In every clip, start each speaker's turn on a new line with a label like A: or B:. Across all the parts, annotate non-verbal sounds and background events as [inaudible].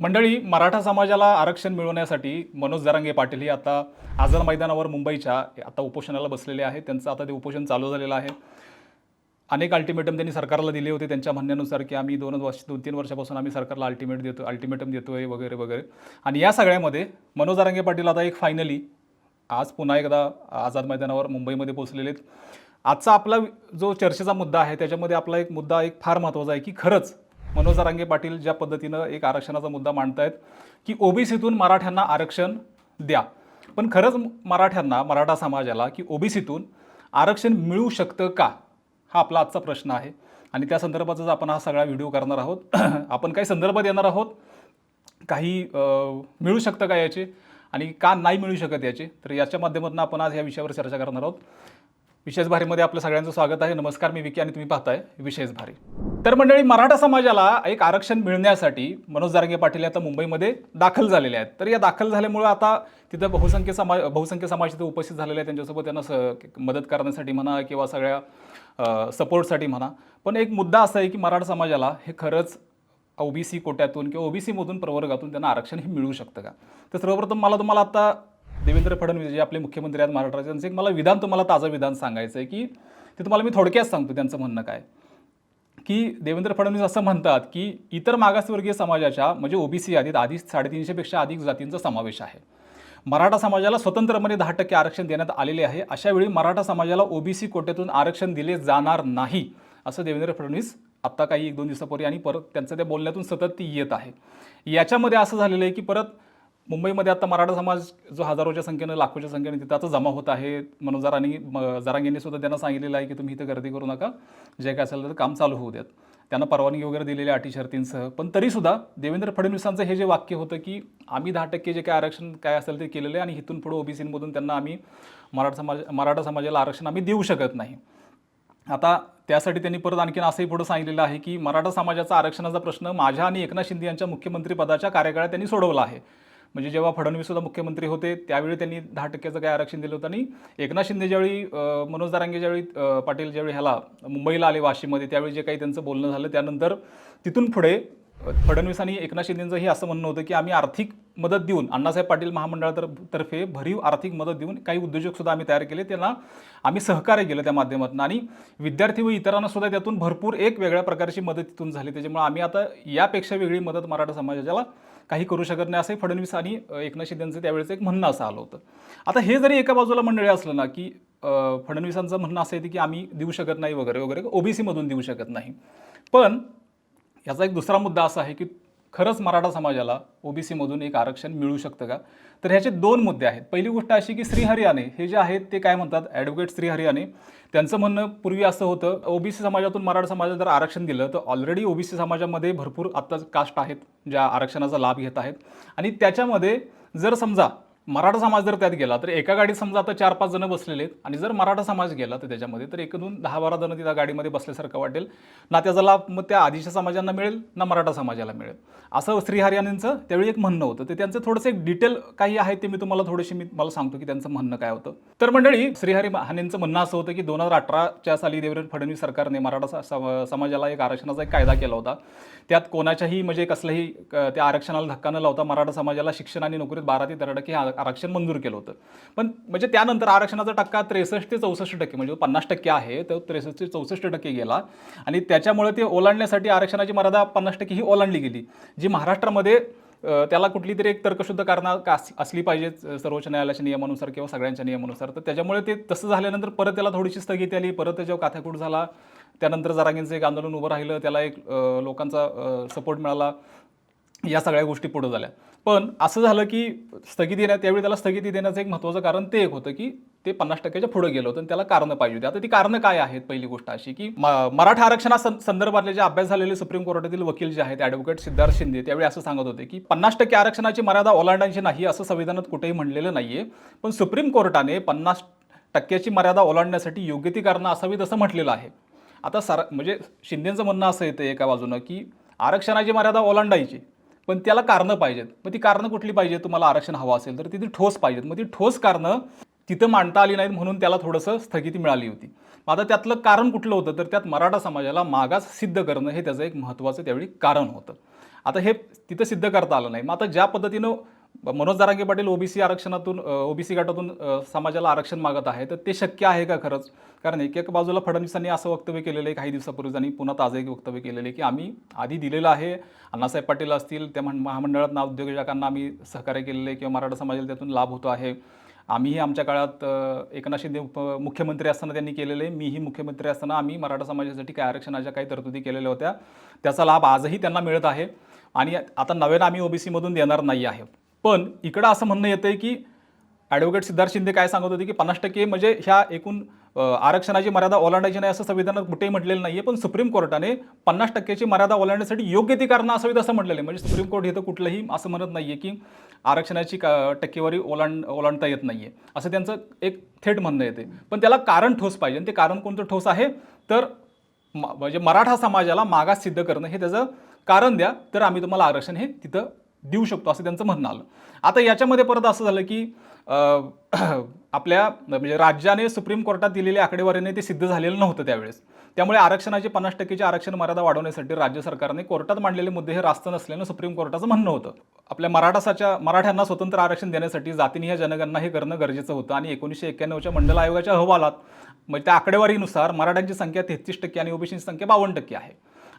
A: मंडळी मराठा समाजाला आरक्षण मिळवण्यासाठी मनोज जरांगे पाटील हे आता आझाद मैदानावर मुंबईच्या आता उपोषणाला बसलेले आहेत. त्यांचं आता ते उपोषण चालू झालेलं आहे. अनेक अल्टिमेटम त्यांनी सरकारला दिले होते. त्यांच्या म्हणण्यानुसार की आम्ही दोन वर्ष दोन तीन वर्षापासून आम्ही सरकारला अल्टिमेट देतो अल्टिमेटम देतो आहे वगैरे वगैरे. आणि या सगळ्यामध्ये मनोज जरांगे पाटील आता एक फायनली आज पुन्हा एकदा आझाद मैदानावर मुंबईमध्ये पोहोचलेले आहेत. आजचा आपला जो चर्चेचा मुद्दा आहे त्याच्यामध्ये आपला एक मुद्दा एक फार महत्त्वाचा आहे की खरंच मनोज रांगे पाटील ज्या पद्धतीनं एक आरक्षणाचा मुद्दा मांडतायत की ओबीसीतून मराठ्यांना आरक्षण द्या. पण खरंच मराठ्यांना मराठा समाजाला की ओबीसीतून आरक्षण मिळू शकतं का? हा आपला आजचा प्रश्न आहे. आणि त्या संदर्भातच आपण हा सगळा व्हिडिओ करणार आहोत. [clears throat] आपण काही संदर्भ देणार आहोत. काही मिळू शकतं का याचे? आणि का नाही मिळू शकत याचे? तर याच्या माध्यमातून आपण आज या विषयावर चर्चा करणार आहोत. विशेष भारीमध्ये आपलं सगळ्यांचं स्वागत आहे. नमस्कार मी विकी आणि तुम्ही पाहताय विशेष भारी. तर मंडळी मराठा समाजाला एक आरक्षण मिळण्यासाठी मनोज जारंगे पाटील आता मुंबईमध्ये दाखल झालेले आहेत. तर या दाखल झाल्यामुळं आता तिथं बहुसंख्य समाज बहुसंख्य समाज तिथे उपस्थित झालेले आहेत. त्यांच्यासोबत त्यांना स मदत करण्यासाठी म्हणा किंवा सगळ्या सपोर्टसाठी म्हणा. पण एक मुद्दा असा आहे की मराठा समाजाला हे खरंच ओबीसी कोट्यातून किंवा ओबीसीमधून प्रवर्गातून त्यांना आरक्षण हे मिळू शकतं का? तर सर्वप्रथम मला तुम्हाला आता देवेंद्र फडणवीस जे आपले मुख्यमंत्री आहेत महाराष्ट्राचे त्यांचं एक मला विधान तुम्हाला ताजं विधान सांगायचं आहे की ते तुम्हाला मी थोडक्यात सांगतो त्यांचं म्हणणं काय. की देवेंद्र फडणवीस असं म्हणतात की इतर मागासवर्गीय समाजाच्या म्हणजे ओबीसी यादीत आधी साडेतीनशेपेक्षा अधिक जातींचा समावेश आहे. मराठा समाजाला स्वतंत्रपणे दहा टक्के आरक्षण देण्यात आलेले आहे. अशा वेळी मराठा समाजाला ओबीसी कोट्यातून आरक्षण दिले जाणार नाही असं देवेंद्र फडणवीस आत्ता काही एक दोन दिवसापूर्वी आणि परत त्यांचं त्या बोलण्यातून सतत ती येत आहे. याच्यामध्ये असं झालेलं आहे की परत मुंबईमध्ये आता मराठा समाज जो हजारोच्या संख्येनं लाखोच्या संख्येने तिथं आता जमा होत आहे. म्हणून जरांनी म- जरांगेंनी सुद्धा त्यांना सांगितलेलं आहे की तुम्ही इथं गर्दी करू नका. जे काय असेल तर काम चालू होऊ द्यात त्यांना परवानगी वगैरे दिलेली आहे अटी शर्तींसह पण तरीसुद्धा देवेंद्र फडणवीसांचं हे जे वाक्य होतं की आम्ही दहा टक्के जे काय आरक्षण काय असेल ते केलेलं आहे आणि इथून पुढे ओबीसीमधून त्यांना आम्ही मराठा समाज मराठा समाजाला आरक्षण आम्ही देऊ शकत नाही. आता त्यासाठी त्यांनी परत आणखीन असंही पुढं सांगितलेलं आहे की मराठा समाजाचा आरक्षणाचा प्रश्न माझ्या आणि एकनाथ शिंदे यांच्या मुख्यमंत्रीपदाच्या कार्यकाळात त्यांनी सोडवला आहे. म्हणजे जेव्हा फडणवीस सुद्धा मुख्यमंत्री होते त्यावेळी त्यांनी दहा टक्क्याचं काय आरक्षण दिलं होतं आणि एकनाथ शिंदे ज्यावेळी मनोज दारांगे ज्यावेळी पाटील ज्यावेळी ह्याला मुंबईला आले वाशिममध्ये त्यावेळी जे काही त्यांचं बोलणं झालं त्यानंतर तिथून पुढे फडणवीस आणि एकनाथ शिंदेचं हे असं म्हणणं होतं की आम्ही आर्थिक मदत देऊन अण्णासाहेब पाटील महामंडळातर्फे भरीव आर्थिक मदत देऊन काही उद्योजकसुद्धा आम्ही तयार केले त्यांना आम्ही सहकार्य केलं त्या माध्यमातून. आणि विद्यार्थी व इतरांना सुद्धा त्यातून भरपूर एक वेगळ्या प्रकारची मदत तिथून झाली. त्याच्यामुळे आम्ही आता यापेक्षा वेगळी मदत मराठा समाजाला काही करू शकत नाही असंही फडणवीस आणि एकनाथ शिंदेचं त्यावेळेचं एक म्हणणं असं आलं होतं. आता हे जरी एका बाजूला मंडळी असलं ना की फडणवीसांचं म्हणणं असं येते की आम्ही देऊ शकत नाही वगैरे वगैरे ओबीसीमधून देऊ शकत नाही. पण याचा एक दुसरा मुद्दा असा आहे की खरंच मराठा समाजाला ओबीसीमधून एक आरक्षण मिळू शकतं का? तर ह्याचे दोन मुद्दे आहेत. पहिली गोष्ट अशी की श्री हरियाणे हे जे आहेत ते काय म्हणतात? ॲडव्होकेट श्री हरियाणे. त्यांचं म्हणणं पूर्वी असं होतं ओबीसी समाजातून मराठा समाजाला जर आरक्षण दिलं तर ऑलरेडी ओबीसी समाजामध्ये भरपूर आत्ता कास्ट आहेत ज्या आरक्षणाचा लाभ घेत आहेत. आणि त्याच्यामध्ये जर समजा मराठा समाज जर त्यात गेला तर एका गाडीत समजा आता चार पाच जण बसलेले आहेत आणि जर मराठा समाज गेला तर त्याच्यामध्ये तर एक दोन दहा बारा जण त्या गाडीमध्ये बसल्यासारखं वाटेल. ना त्याचा लाभ मग त्या आधीच्या समाजांना मिळेल ना मराठा समाजाला मिळेल. असं श्री हरियाणींचं त्यावेळी एक म्हणणं होतं. ते त्यांचं थोडंसं एक डिटेल काही आहे ते मी तुम्हाला थोडीशी मी मला सांगतो की त्यांचं म्हणणं काय होतं. तर मंडळी श्रीहरी हानेंचं म्हणणं असं होतं की दोन हजार अठराच्या साली देवेंद्र फडणवीस सरकारने मराठा स- समाजाला एक आरक्षणाचा एक कायदा केला होता. त्यात कोणाच्याही म्हणजे कसलंही क- त्या आरक्षणाला धक्का न लावता मराठा समाजाला शिक्षण आणि नोकरीत बारा ते तेरा टक्के आरक्षण मंजूर केलं होतं. पण म्हणजे त्यानंतर आरक्षणाचा टक्का त्रेसष्ट ते चौसष्ट टक्के म्हणजे पन्नास टक्के आहे तो त्रेसष्ट ते चौसष्ट टक्के गेला. आणि त्याच्यामुळे ते ओलांडण्यासाठी आरक्षणाची मर्यादा पन्नास टक्के ही ओलांडली गेली. जी महाराष्ट्रामध्ये त्याला कुठली तरी एक तर्कशुद्ध कारणं का असली पाहिजे सर्वोच्च न्यायालयाच्या नियमानुसार किंवा सगळ्यांच्या नियमानुसार. तर त्याच्यामुळे ते तसं झाल्यानंतर परत त्याला थोडीशी स्थगिती आली परत त्याच्यावर काथ्याकूट झाला. त्यानंतर जरांगींचं एक आंदोलन उभं राहिलं त्याला एक लोकांचा सपोर्ट मिळाला. या सगळ्या गोष्टी पुढे झाल्या. पण असं झालं की स्थगिती देण्यात त्यावेळी त्याला स्थगिती देण्याचं एक महत्त्वाचं कारण ते एक होतं की ते पन्नास टक्क्याच्या पुढे गेलं होतं आणि त्याला कारणं पाहिजे होती. आता ती कारणं काय आहेत? पहिली गोष्ट अशी की मराठा आरक्षणा संदर्भातले जे अभ्यास झालेले सुप्रीम कोर्टातील वकील जे आहेत ॲडव्होकेट सिद्धार्थ शिंदे त्यावेळी असं सांगत होते की पन्नास टक्के आरक्षणाची मर्यादा ओलांडायची नाही असं संविधानात कुठेही म्हणलेलं नाहीये. पण सुप्रीम कोर्टाने पन्नास टक्क्याची मर्यादा ओलांडण्यासाठी योग्य ती कारणं असावीत असं म्हटलेलं आहे. आता सर म्हणजे शिंदेचं म्हणणं असं येतं एका बाजूनं की आरक्षणाची मर्यादा ओलांडायची. पण त्याला कारणं पाहिजेत. मग ती कारणं कुठली पाहिजे तुम्हाला आरक्षण हवं असेल तर ती ठोस पाहिजेत. मग ती ठोस कारणं तिथं मांडता आली नाहीत म्हणून त्याला थोडंसं स्थगिती मिळाली होती. मग आता त्यातलं कारण कुठलं होतं? तर त्यात मराठा समाजाला मागास सिद्ध करणं हे त्याचं एक महत्त्वाचं त्यावेळी कारण होतं. आता हे तिथं सिद्ध करता आलं नाही. मग आता ज्या पद्धतीनं मनोज दारांगे पाटील ओबीसी आरक्षणातून ओबीसी गटातून समाजाला आरक्षण मागत आहे. तर ते शक्य आहे का खरंच? कारण एक एक बाजूला फडणवीसांनी असं वक्तव्य केलेलं आहे काही दिवसापूर्वी आणि पुन्हा ताजं एक वक्तव्य केलेलं आहे की आम्ही आधी दिलेलं आहे. अण्णासाहेब पाटील असतील त्या महा- महामंडळात उद्योजकांना आम्ही सहकार्य केलेलं आहे किंवा मराठा समाजाला त्यातून लाभ होतो आहे. आम्हीही आमच्या काळात एकनाथ शिंदे उप मुख्यमंत्री असताना त्यांनी केलेले आहे. मीही मुख्यमंत्री असताना आम्ही मराठा समाजासाठी काय आरक्षणाच्या काही तरतुदी केलेल्या होत्या. त्याचा लाभ आजही त्यांना मिळत आहे. आणि आता नव्यानं आम्ही ओबीसीमधून देणार नाही आहे. पण इकडं असं म्हणणं येतं आहे की ॲडव्होकेट सिद्धार्थ शिंदे काय सांगत होते की पन्नास टक्के म्हणजे ह्या एकूण आरक्षणाची मर्यादा ओलांडायची नाही असं संविधानात कुठेही म्हटलेलं नाही आहे पण सुप्रीम कोर्टाने पन्नास टक्क्याची मर्यादा ओलांडण्यासाठी योग्य ती कारणं असावीत असं म्हटलेलं आहे. म्हणजे सुप्रीम कोर्ट हे तर कुठलंही असं म्हणत नाही आहे की आरक्षणाची का टक्केवारी ओलांड ओलांडता येत नाही आहे असं त्यांचं एक थेट म्हणणं येते पण त्याला कारण ठोस पाहिजे आणि ते कारण कोणतं ठोस आहे? तर म- म्हणजे मराठा समाजाला मागास सिद्ध करणं हे त्याचं कारण द्या तर आम्ही तुम्हाला आरक्षण हे तिथं देऊ शकतो असं त्यांचं म्हणणं आलं. आता याच्यामध्ये परत असं झालं की [clears throat] आपल्या म्हणजे राज्याने सुप्रीम कोर्टात दिलेल्या आकडेवारीने ते सिद्ध झालेलं नव्हतं त्यावेळेस. त्यामुळे आरक्षणाची पन्नास टक्केची आरक्षण मर्यादा वाढवण्यासाठी राज्य सरकारने कोर्टात मांडलेले मुद्दे हे रास्त नसल्यानं सुप्रीम कोर्टाचं म्हणणं होतं. आपल्या मराठासाच्या मराठ्यांना स्वतंत्र आरक्षण देण्यासाठी जातीनिय जनगणना हे करणं गरजेचं होतं आणि एकोणीसशे एक्क्याण्णवच्या मंडल आयोगाच्या अहवालात म्हणजे त्या आकडेवारीनुसार मराठ्यांची संख्या तेहतीस टक्के आणि ओबीसीची संख्या बावन्न टक्के आहे.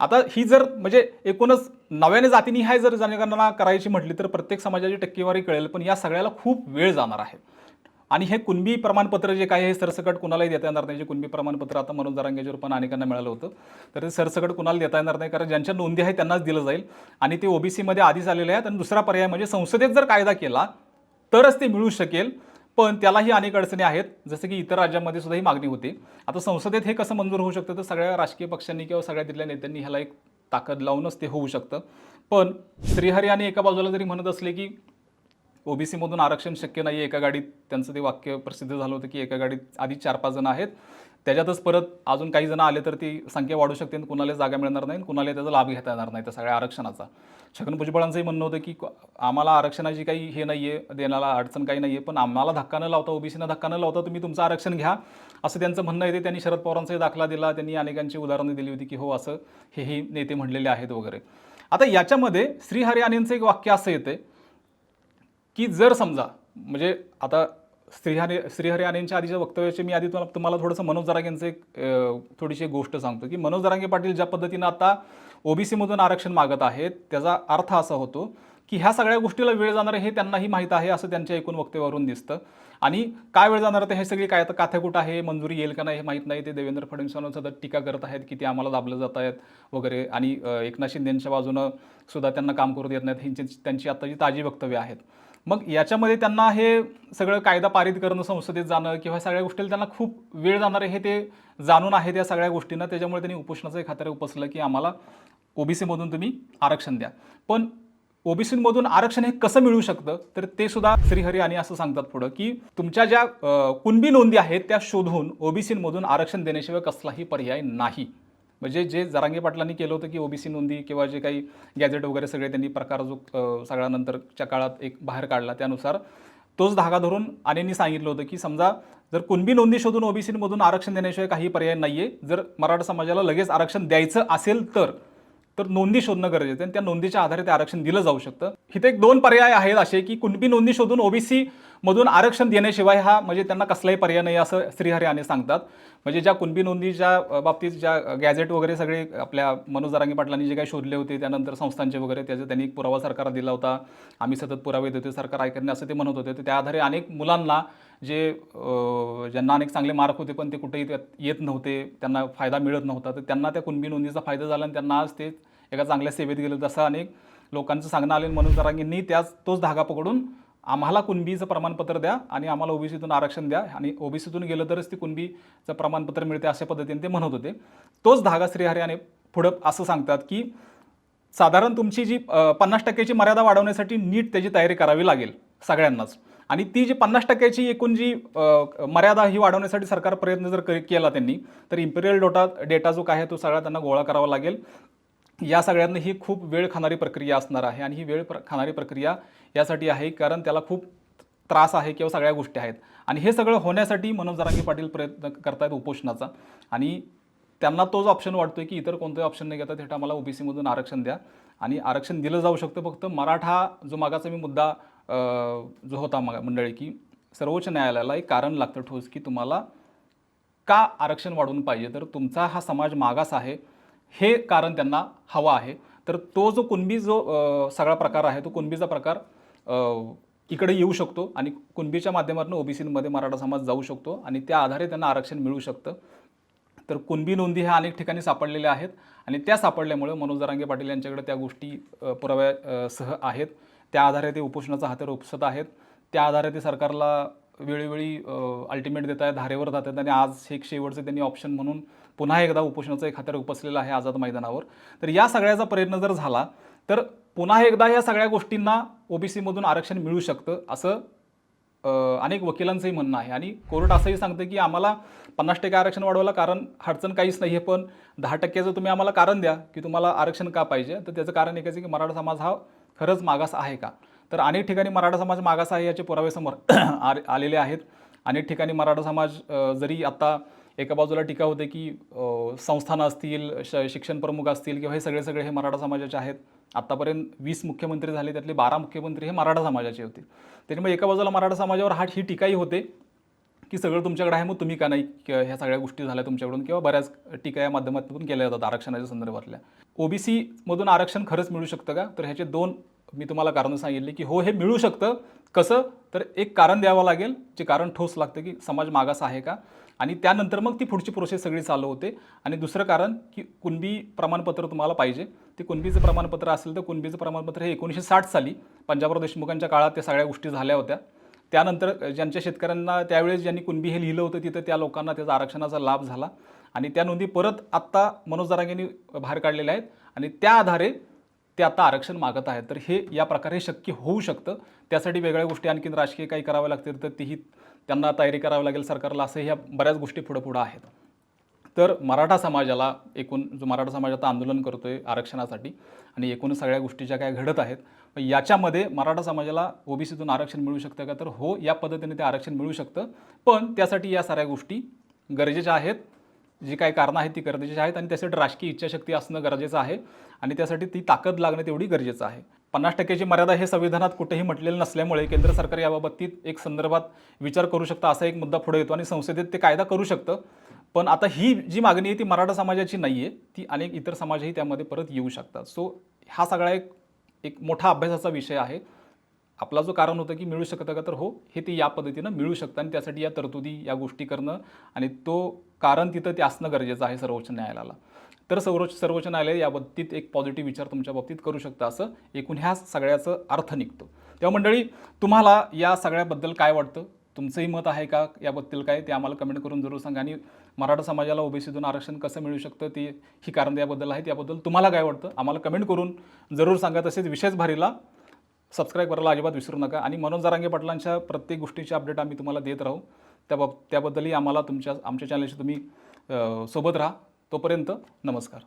A: आता ही जर म्हणजे एकूणच नव्याने जातीनिहाय जर जनगणना करायची म्हटली तर प्रत्येक समाजाची टक्केवारी कळेल पण या सगळ्याला खूप वेळ जाणार आहे. आणि हे कुणबी प्रमाणपत्र जे काय हे सरसकट कुणालाही देता येणार नाही. जे कुणबी प्रमाणपत्र आता मनोज दारांगेच्या रूपानं अनेकांना मिळालं होतं. तर ते सरसकट कुणाला देता येणार नाही कारण ज्यांच्या नोंदी आहेत त्यांनाच दिलं जाईल. आणि ते ओबीसीमध्ये आधीच आलेले आहेत. आणि दुसरा पर्याय म्हणजे संसदेत जर कायदा केला तरच ते मिळू शकेल. पण त्यालाही अनेक अडचणी आहेत. जसं की इतर राज्यांमध्ये सुद्धा ही मागणी होती. आता संसदेत हे कसं मंजूर होऊ शकतं? तर सगळ्या राजकीय पक्षांनी किंवा सगळ्या तिथल्या नेत्यांनी ह्याला एक ताकद लावूनच ते होऊ शकतं. पण श्रीहरी आणि एका बाजूला जरी म्हणत असले की ओबीसीमधून आरक्षण शक्य नाही एका गाडीत. त्यांचं ते वाक्य प्रसिद्ध झालं होतं की एका गाडीत आधी चार पाच जण आहेत. त्याच्यातच परत अजून काही जण आले तर ती संख्या वाढू शकते आणि कुणाला जागा मिळणार नाही आणि कुणाला त्याचा लाभ घेता येणार नाही त्या सगळ्या आरक्षणाचा. छगन भुजबळांचंही म्हणणं होतं की आम्हाला आरक्षणाची काही हे नाही आहे देण्याला अडचण काही नाही आहे पण आम्हाला धक्का न लावता ओबीसीना धक्का न लावता तुम्ही तुमचं आरक्षण घ्या असं त्यांचं म्हणणं येते त्यांनी शरद पवारांचाही दाखला दिला त्यांनी अनेकांची उदाहरणं दिली होती की हो असं हेही नेते म्हणलेले आहेत वगैरे. आता याच्यामध्ये श्रीहरी यांचं एक वाक्य असं येते की जर समजा म्हणजे आता श्रीहरी श्रीहरी यांच्या आधीच्या वक्तव्याचे मी आधी तुम्हाला तुम्हाला थोडंसं मनोज जरांगे यांचं एक थोडीशी एक गोष्ट सांगतो की मनोज जरांगे पाटील ज्या पद्धतीनं आता ओबीसीमधून आरक्षण मागत आहेत त्याचा अर्थ असा होतो की ह्या सगळ्या गोष्टीला वेळ जाणार हे त्यांनाही माहीत आहे असं त्यांच्या एकूण वक्तव्यावरून दिसतं. आणि काय वेळ जाणार आहे तर हे सगळी काय आता काथ्याकुट आहे मंजुरी येईल का नाही हे माहीत नाही. ते देवेंद्र फडणवीसांना सतत टीका करत आहेत की ते आम्हाला दाबलं जात आहेत वगैरे. आणि एकनाथ शिंदेंच्या बाजूनं सुद्धा त्यांना काम करू देत नाहीत. ह्यांची त्यांची आत्ताची ताजी वक्तव्य आहेत. मग याच्यामध्ये त्यांना हे सगळं कायदा पारित करणं संसदेत जाणं किंवा सगळ्या गोष्टीला त्यांना खूप वेळ जाणार आहे हे ते जाणून आहे त्या सगळ्या गोष्टींना. त्याच्यामुळे त्यांनी उपोषणाचं एक खात्यावर उपसलं की आम्हाला ओबीसीमधून तुम्ही आरक्षण द्या. पण ओबीसीमधून आरक्षण हे कसं मिळू शकतं? तर ते सुद्धा श्रीहरी आणि असं सांगतात पुढं की तुमच्या ज्या कुणबी नोंदी आहेत त्या शोधून ओबीसीमधून आरक्षण देण्याशिवाय कसलाही पर्याय नाही. म्हणजे जे जरांगे पाटलांनी केलं होतं की ओबीसी नोंदी किंवा जे काही गॅजेट वगैरे सगळे त्यांनी प्रकार जो सगळ्या नंतरच्या काळात एक बाहेर काढला त्यानुसार तोच धागा धरून अनेंनी सांगितलं होतं की समजा जर कुणबी नोंदी शोधून ओबीसीमधून आरक्षण देण्याशिवाय काही पर्याय नाही आहे जर मराठा समाजाला लगेच आरक्षण द्यायचं असेल तर तर नोंदी शोधणं गरजेचं आहे आणि त्या नोंदीच्या आधारे ते आरक्षण दिलं जाऊ शकतं. इथे एक दोन पर्याय आहेत असे की कुणबी नोंदी शोधून ओबीसी मधून आरक्षण देण्याशिवाय हा म्हणजे त्यांना कसलाही पर्याय नाही असं श्रीहरियाने सांगतात. म्हणजे ज्या कुणबी नोंदीच्या बाबतीत ज्या गॅजेट वगैरे सगळे आपल्या मनोज दारांगे पाटलांनी जे काही शोधले होते त्यानंतर संस्थांचे वगैरे त्याचा त्यांनी एक पुरावा सरकारला दिला होता. आम्ही सतत पुरावे देतो सरकार ऐकणे असं ते म्हणत होते. तर त्या आधारे अनेक मुलांना जे ज्यांना अनेक चांगले मार्क होते पण ते कुठेही येत नव्हते त्यांना फायदा मिळत नव्हता. तर त्यांना त्या कुणबी नोंदीचा फायदा झाला आणि त्यांना आज ते एका चांगल्या सेवेत गेलं तसं अनेक लोकांचं सांगणं आलं म्हणून जरांगींनी त्याच तोच धागा पकडून आम्हाला कुणबीचं प्रमाणपत्र द्या आणि आम्हाला ओबीसीतून आरक्षण द्या. आणि ओबीसीतून गेलं तरच ती कुणबीचं प्रमाणपत्र मिळते अशा पद्धतीने ते म्हणत होते. तोच धागा श्रीहरी आणि पुढं असं सांगतात की साधारण तुमची जी पन्नास टक्क्याची मर्यादा वाढवण्यासाठी नीट त्याची तयारी करावी लागेल सगळ्यांनाच. आणि ती जी पन्नास टक्क्याची एकूण जी मर्यादा ही वाढवण्यासाठी सरकार प्रयत्न जर केला त्यांनी तर इम्पिरियल डोटा डेटा जो काय आहे तो सगळा त्यांना गोळा करावा लागेल. या सगळ्यांना ही खूप वेळ खाणारी प्रक्रिया असणार आहे आणि ही वेळ प्र खाणारी प्रक्रिया यासाठी आहे कारण त्याला खूप त्रास आहे किंवा सगळ्या गोष्टी आहेत. आणि हे सगळं होण्यासाठी मनोज जरांगे पाटील प्रयत्न करतायत उपोषणाचा. आणि त्यांना तोच ऑप्शन वाटतोय की इतर कोणताही ऑप्शन नाही घेता थेट आम्हाला ओबीसीमधून आरक्षण द्या. आणि आरक्षण दिलं जाऊ शकतं फक्त मराठा जो मागाचा मी मुद्दा जो होता मग मंडळी की सर्वोच्च न्यायालयाला एक कारण लागतं ठोस की तुम्हाला का आरक्षण वाढवून पाहिजे? तर तुमचा हा समाज मागास आहे हे कारण त्यांना हवा आहे. तर तो जो कुणबी जो सगळा प्रकार आहे तो कुणबीचा प्रकार इकडे येऊ शकतो आणि कुणबीच्या माध्यमातून ओबीसीमध्ये मराठा समाज जाऊ शकतो आणि त्या आधारे त्यांना आरक्षण मिळू शकतं. तर कुणबी नोंदी ह्या अनेक ठिकाणी सापडलेल्या आहेत आणि त्या सापडल्यामुळे मनोज जरांगे पाटील यांच्याकडे त्या गोष्टी पुराव्यासह पुराव्या सह आहेत. त्या आधारे ते उपोषणाचा हातर उपसत आहेत. त्या आधारे ते सरकारला वेळोवेळी अल्टिमेट देत आहेत धारेवर जात आहेत आणि आज हे एक शेवटचं त्यांनी ऑप्शन म्हणून पुन्हा एकदा उपोषणाचं एक हातर उपसलेलं आहे आझाद मैदानावर. तर या सगळ्याचा प्रयत्न जर झाला तर पुन्हा एकदा या सगळ्या गोष्टींना ओबीसीमधून आरक्षण मिळू शकतं असं अनेक वकिलांचंही म्हणणं आहे. आणि कोर्ट असंही सांगतं की आम्हाला पन्नास टक्के आरक्षण वाढवायला कारण अडचण काहीच नाही आहे पण दहा टक्क्याचं तुम्ही आम्हाला कारण द्या की तुम्हाला आरक्षण का पाहिजे? तर त्याचं कारण एकच आहे की मराठा समाज हा खरंच मागास आहे का? तर अनेक ठिकाणी मराठा समाज मागास आहे याचे पुरावे समोर [clears throat] आ- आलेले आहेत. अनेक ठिकाणी मराठा समाज जरी आता एका बाजूला टीका होते की संस्थानं असतील श शिक्षण प्रमुख असतील किंवा हे सगळे सगळे हे मराठा समाजाचे आहेत. आत्तापर्यंत वीस मुख्यमंत्री झाले त्यातले बारा मुख्यमंत्री हे मराठा समाजाचे होते. त्याच्यामुळे एका बाजूला मराठा समाजावर हा ही टीकाही होते की सगळं तुमच्याकडे आहे मग तुम्ही का नाही ह्या सगळ्या गोष्टी झाल्या तुमच्याकडून किंवा बऱ्याच टीका या माध्यमातून केल्या जातात आरक्षणाच्या संदर्भातल्या. ओबीसीमधून आरक्षण खरंच मिळू शकतं का? तर ह्याचे दोन मी तुम्हाला कारणं सांगितली की हो हे मिळू शकतं. कसं? तर एक कारण द्यावं लागेल जे कारण ठोस लागतं की समाज मागास आहे का? आणि त्यानंतर मग ती पुढची प्रोसेस सगळी चालू होते. आणि दुसरं कारण की कुणबी प्रमाणपत्र तुम्हाला पाहिजे. ते कुणबीचं प्रमाणपत्र असेल तर कुणबीचं प्रमाणपत्र हे एकोणीसशे साठ साली पंजाबराव देशमुखांच्या काळात त्या सगळ्या गोष्टी झाल्या होत्या. त्यानंतर ज्यांच्या शेतकऱ्यांना त्यावेळेस ज्यांनी कुणबी हे लिहिलं होतं तिथं त्या लोकांना त्याचा आरक्षणाचा लाभ झाला. आणि त्या नोंदी परत आत्ता मनोज दरांगेंनी बाहेर काढलेल्या आहेत. आणि त्या आधारे ते आता आरक्षण मागत आहेत. तर हे या प्रकारे शक्य होऊ शकतं. त्यासाठी वेगळ्या गोष्टी आणखीन राजकीय काही कराव्या लागतील तर तीही त्यांना तयारी करावी लागेल सरकारला. असं ह्या बऱ्याच गोष्टी पुढं पुढं आहेत. तर मराठा समाजाला एकूण जो मराठा समाज आता आंदोलन आहे आरक्षणासाठी आणि एकूण सगळ्या गोष्टी ज्या काय घडत आहेत याच्यामध्ये मराठा समाजाला ओबीसीतून आरक्षण मिळू शकतं का? तर हो या पद्धतीने ते आरक्षण मिळू शकतं. पण त्यासाठी या साऱ्या गोष्टी गरजेच्या आहेत. जी काही कारणं आहेत ती गरजेची आहेत आणि त्यासाठी राजकीय इच्छाशक्ती असणं गरजेचं आहे आणि त्यासाठी ती ताकद लागणं तेवढी गरजेचं आहे. पन्नास टक्क्याची मर्यादा हे संविधानात कुठेही म्हटलेलं नसल्यामुळे केंद्र सरकार याबाबतीत एक संदर्भात विचार करू शकतं असा एक मुद्दा पुढे येतो आणि संसदेत ते कायदा करू शकतं. पण आता ही जी मागणी आहे ती मराठा समाजाची नाही आहे ती अनेक इतर समाजही त्यामध्ये परत येऊ शकतात. सो हा सगळा एक एक मोठा अभ्यासाचा विषय आहे. आपला जो कारण होतं की मिळू शकतं का तर हो हे ते या पद्धतीनं मिळू शकतं आणि त्यासाठी या तरतुदी या गोष्टी करणं आणि तो कारण तिथं ते असणं गरजेचं आहे सर्वोच्च न्यायालयाला. तर सर्वोच्च सर्वोच्च न्यायालय या बाबतीत एक पॉझिटिव्ह विचार तुमच्या बाबतीत करू शकतं असं एकूण ह्या सगळ्याचं अर्थ निघतो. तेव्हा मंडळी तुम्हाला या सगळ्याबद्दल काय वाटतं? तुमचंही मत आहे का? याबद्दल काय? ते आम्हाला कमेंट करून जरूर सांगा आणि मराठा समाजाला ओबीसीतून आरक्षण कसं मिळू शकतं? ती ही कारण याबद्दल आहे त्याबद्दल तुम्हाला काय वाटतं? आम्हाला कमेंट करून जरूर सांगा. तसेच विशेष भारीला सबस्क्राईब करायला अजिबात विसरू नका. आणि मनोज जारांगे पाटलांच्या प्रत्येक गोष्टीचे अपडेट आम्ही तुम्हाला देत राहू. त्या बाब त्याबद्दलही आम्हाला तुमच्या आमच्या चॅनलशी तुम्ही सोबत राहा. तोपर्यंत नमस्कार.